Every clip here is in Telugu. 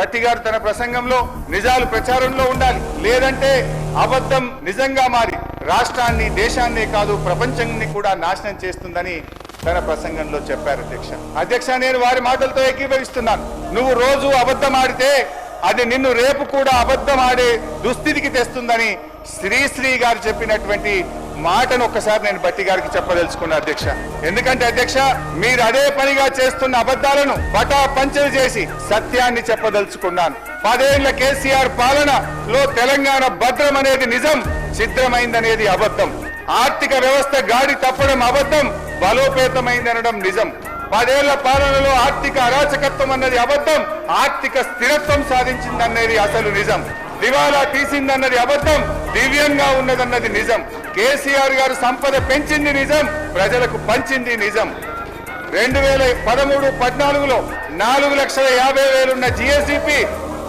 బట్టి గారు తన ప్రసంగంలో నిజాలు ప్రచారంలో ఉండాలి. లేదంటే అబద్ధం నిజంగా మారి రాష్ట్రాన్ని దేశాన్నే కాదు ప్రపంచాన్ని కూడా నాశనం చేస్తుందని తన ప్రసంగంలో చెప్పారు అధ్యక్ష. అధ్యక్ష నేను వారి మాటలతో ఏకీభవిస్తున్నాను. నువ్వు రోజు అబద్ధం ఆడితే అది నిన్ను రేపు కూడా అబద్ధం ఆడే దుస్థితికి తెస్తుందని శ్రీశ్రీ గారు చెప్పినటువంటి మాటను ఒక్కసారి నేను బట్టి గారికి చెప్పదలుచుకున్న అధ్యక్ష. ఎందుకంటే అధ్యక్ష మీరు అదే పనిగా చేస్తున్న అబద్ధాలను పటా పంచలు చేసి సత్యాన్ని చెప్పదలుచుకున్నాను. పదేళ్ళ కేసీఆర్ పాలనలో తెలంగాణ భద్రం అనేది నిజం ఛిద్రమైందనేది అబద్ధం. ఆర్థిక వ్యవస్థ గాడి తప్పడం అబద్ధం బలోపేతమైందనడం నిజం. పదేళ్ళ పాలనలో ఆర్థిక అరాచకత్వం అన్నది అబద్ధం ఆర్థిక స్థిరత్వం సాధించిందన్నది అసలు నిజం. దివాలా తీసిందన్నది అబద్ధం దివ్యంగా ఉన్నదన్నది నిజం. కేసీఆర్ గారు సంపద పెంచింది నిజం ప్రజలకు పంచింది నిజం. రెండు వేల పదమూడు పద్నాలుగులో నాలుగు లక్షల యాభై వేలున్న జిఎస్డిపి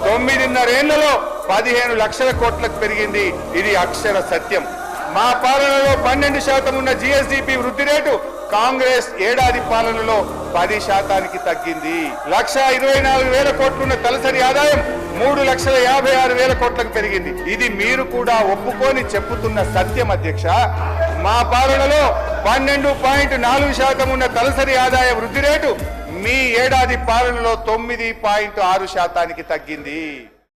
తొమ్మిదిన్నరేళ్ళలో పదిహేను లక్షల కోట్లకు పెరిగింది. ఇది అక్షర సత్యం. మా పాలనలో పన్నెండు శాతం ఉన్న జిఎస్డిపి వృద్ధి రేటు కాంగ్రెస్ ఏడాది పాలనలో పది శాతానికి తగ్గింది. లక్ష ఇరవై నాలుగు వేల కోట్లున్న తలసరి ఆదాయం మూడు లక్షల యాభై ఆరు వేల కోట్లకు పెరిగింది. ఇది మీరు కూడా ఒప్పుకొని చెప్పుతున్న సత్యం అధ్యక్ష. మా పాలనలో పన్నెండు పాయింట్ నాలుగు శాతం ఉన్న తలసరి ఆదాయ వృద్ధి రేటు మీ ఏడాది పాలనలో తొమ్మిది పాయింట్ ఆరు శాతానికి తగ్గింది.